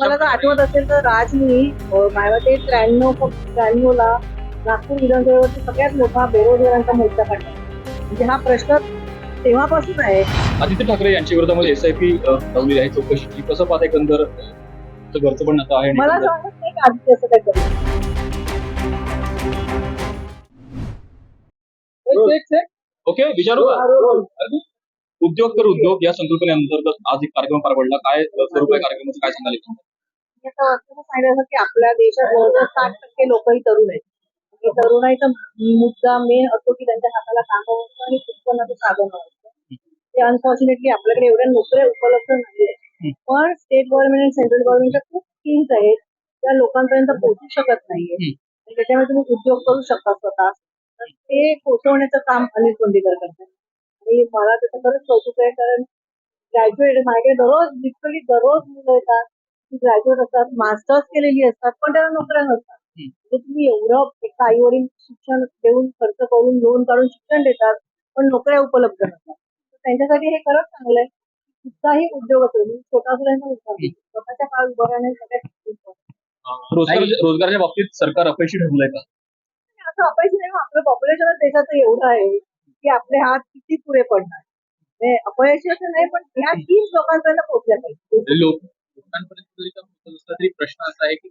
मला जर आठवत असेल तर राजनी मायावते त्र्याण्णव त्र्याण्णव ला नागपूर विधानसभेवरती सगळ्यात मोठा बेरोजगारांचा मोर्चा काढला. म्हणजे हा प्रश्न तेव्हापासून आहे. आदित्य ठाकरे यांच्या विरोधामध्ये एस आय पी लावलेली आहे चौकशीची कसं पाहता एकंदर? घरचं पण आता आहे. मला वाटत नाही की आदित्य असं काय करेल ओके विचारू? उद्योग तर उद्योग. या संकल्पनेअंतर्गत आज एक कार्यक्रम पार पडला. काय स्वरूप आहे कार्यक्रमाचं? काय सांगाल असं सांगायचं की आपल्या देशात जवळजवळ साठ टक्के लोकही तरुण आहेत. आणि तरुणाईचा मुद्दा मेन असतो की त्यांच्या हाताला काम आणि उत्पन्नाचं साधन असतं. ते अनफॉर्च्युनेटली आपल्याकडे एवढ्या नोकऱ्या उपलब्ध नाहीये हम्म. पण स्टेट गव्हर्नमेंट आणि सेंट्रल गव्हर्नमेंटच्या खूप स्कीम्स आहेत. त्या लोकांपर्यंत पोहोचू शकत नाहीये त्याच्यामुळे तुम्ही उद्योग करू शकता स्वतः. ते पोहोचवण्याचं काम अनिल कोंडीकर करतात. आणि मला त्याचं खरंच कौतुक आहे कारण ग्रॅज्युएट माझ्याकडे दररोज लिटरली दररोज मुलं येतात. ग्रॅज्युएट असतात मास्टर्स केलेली असतात पण त्यांना नोकऱ्या नसतात. म्हणजे तुम्ही एवढं एका आई वडील शिक्षण देऊन खर्च करून लोन काढून शिक्षण देतात पण नोकऱ्या उपलब्ध नसतात. त्यांच्यासाठी हे खरंच चांगलं आहे कुठलाही उद्योग असेल म्हणजे छोटा उद्योग स्वतःच्या काळ उभं राहणे सगळ्यात रोजगाराच्या बाबतीत सरकार अपयशी ठरलंय का? असं अपयश नाही आपलं पॉप्युलेशन देशाचं एवढं आहे की आपले हात किती पुढे पडणार. म्हणजे अपयशी असं नाही पण ह्या तीन लोकांपर्यंत पोहोचल्या पाहिजे. लोकांपर्यंत जरी का पोहोचत असला तरी प्रश्न असा आहे की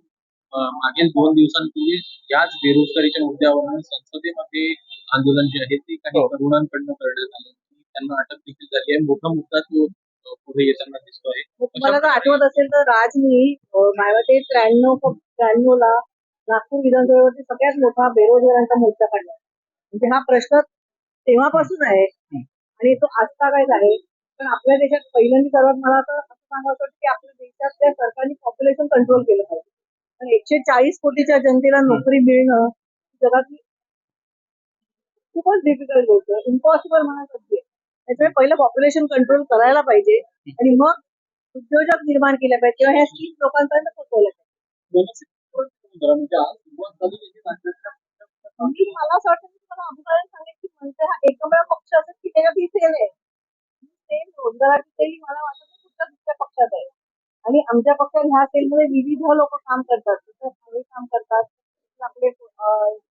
मागील दोन दिवसांपूर्वी याच बेरोजगारीच्या मुद्द्यावरून संसदेमध्ये आंदोलन जे आहे ते काही हो. तरुणांकडनं करण्यात आलं. त्यांना अटक देखील झाली आहे. मोठा मुद्दा तो पुढे येताना दिसतो आहे. मला जर आठवत असेल तर राजनी मायावते त्र्याण्णव त्र्याण्णव ला नागपूर विधानसभेवरती सगळ्यात मोठा बेरोजगारांचा मोर्चा काढला. म्हणजे हा प्रश्न तेव्हापासून आहे. आणि तो आजतागायत आहे पण आपल्या देशात पहिल्यांदा सर्वात मला तर असं सांगायचं वाटतं की आपल्या देशातल्या सरकारने पॉप्युलेशन कंट्रोल केलं पाहिजे. पण एकशे चाळीस कोटीच्या जनतेला नोकरी मिळणं जगातली खूपच डिफिकल्ट गोष्ट इम्पॉसिबल असते त्याच्यामुळे पहिलं पॉप्युलेशन कंट्रोल करायला पाहिजे आणि मग उद्योजक निर्माण केले पाहिजे. किंवा ह्या स्कीम लोकांपर्यंत पोहोचवल्या पाहिजे. सेल तेही मला वाटत कुठल्या दुसऱ्या पक्षात आहे. आणि आमच्या पक्षात ह्या सेलमध्ये विविध लोक काम करतात. तिथे काम करतात. आपले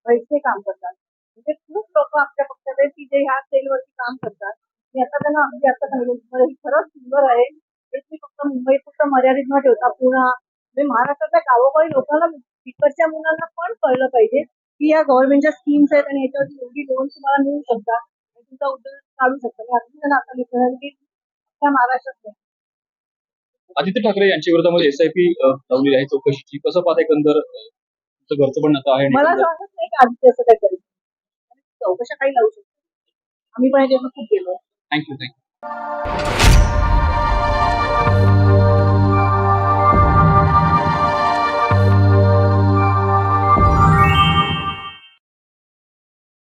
पैसे काम करतात. म्हणजे खूप लोक आपल्या पक्षात आहेत की जे ह्या सेलवरती काम करतात. मी आता त्यांना अगदी आता सांगितलं ही खरंच सुंदर आहे. हे फक्त मुंबई फक्त मर्यादित न ठेवता पुन्हा म्हणजे महाराष्ट्रातल्या गावोगावी लोकांना तिकडच्या मुलांना पण कळलं पाहिजे की या गव्हर्नमेंटच्या स्कीम्स आहेत आणि याच्यावरती एवढी लोन तुम्हाला मिळू शकतात तुमचा उद्योग काढू शकता. मी अगदी त्यांना आता लिहिलं की त्या. आदित्य ठाकरे यांच्या विरोधामध्ये एस आय पी लावलेली आहे चौकशीची. कसं पाहता एकंदर तुमचं घरचं पण आता आहे आणि मला एकंदर- असं वाटत नाही की आदित्य असं काय करेल चौकशा काही लावू शकतो आम्ही पण याच्यातून खूप गेलो. Thank you thank you